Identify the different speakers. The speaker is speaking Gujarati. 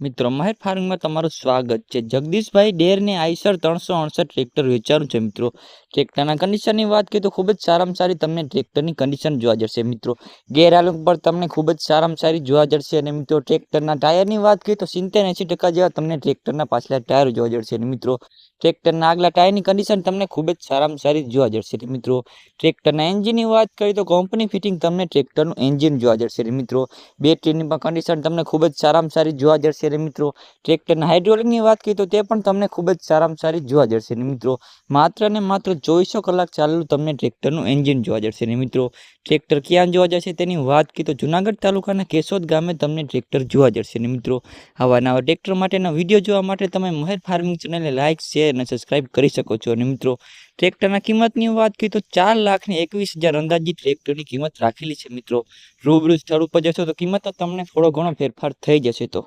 Speaker 1: મિત્રો, મહેર ફાર્મિંગમાં તમારું સ્વાગત છે. જગદીશભાઈ ડેરને આઈસર ત્રણસો અડસઠ ટ્રેક્ટર વેચાણું છે, મિત્રો. ટ્રેક્ટરના કન્ડિશનની વાત કરીએ તો ખૂબ જ સારામાં સારી તમને ટ્રેક્ટરની કન્ડિશન જોવા જશે મિત્રો. ગેર આલુક પર તમને ખૂબ જ સારામાં સારી જોવા જશે અને, મિત્રો, ટ્રેક્ટરના ટાયરની વાત કરીએ તો સિત્તેર એંસી ટકા જેવા તમને ટ્રેક્ટરના પાછલા ટાયર જોવા જશે અને મિત્રો. ટ્રેક્ટરના આગલા ટાયરની કન્ડિશન તમને ખૂબ જ સારામાં સારી જોવા જશે મિત્રો. ટ્રેક્ટરના એન્જિનની વાત કરીએ તો કંપની ફિટિંગ તમને ટ્રેક્ટરનું એન્જિન જોવા જશે મિત્રો. બેટરીની પણ કન્ડિશન તમને ખૂબ જ સારામાં સારી જોવા જશે અને મિત્રો ટ્રેક્ટરના હાઇડ્રોલિકની વાત કરીએ તો તે પણ તમને ખૂબ જ સારામાં સારી જોવા જશે અને મિત્રો. માત્ર ને માત્ર ચોવીસો કલાક ચાલેલું તમને ટ્રેક્ટરનું એન્જિન જોવા જશે અને મિત્રો. ટ્રેક્ટર ક્યાં જોવા જશે તેની વાત કરીએ તો જુનાગઢ તાલુકાના કેશોદ ગામે તમને ટ્રેક્ટર જોવા જશે અને મિત્રો. આવા નવા ટ્રેક્ટર માટેના વીડિયો જોવા માટે તમે મહેર ફાર્મિંગ ચેનલને લાઇક શેર અને સબસ્ક્રાઇબ કરી શકો છો અને મિત્રો. ટ્રેક્ટરના કિંમતની વાત કરીએ તો ચાર લાખની એકવીસ હજાર અંદાજિત ટ્રેક્ટરની કિંમત રાખેલી છે મિત્રો. રૂબરૂ સ્થળ ઉપર જશો તો કિંમત તમને થોડો ઘણો ફેરફાર થઈ જશે તો.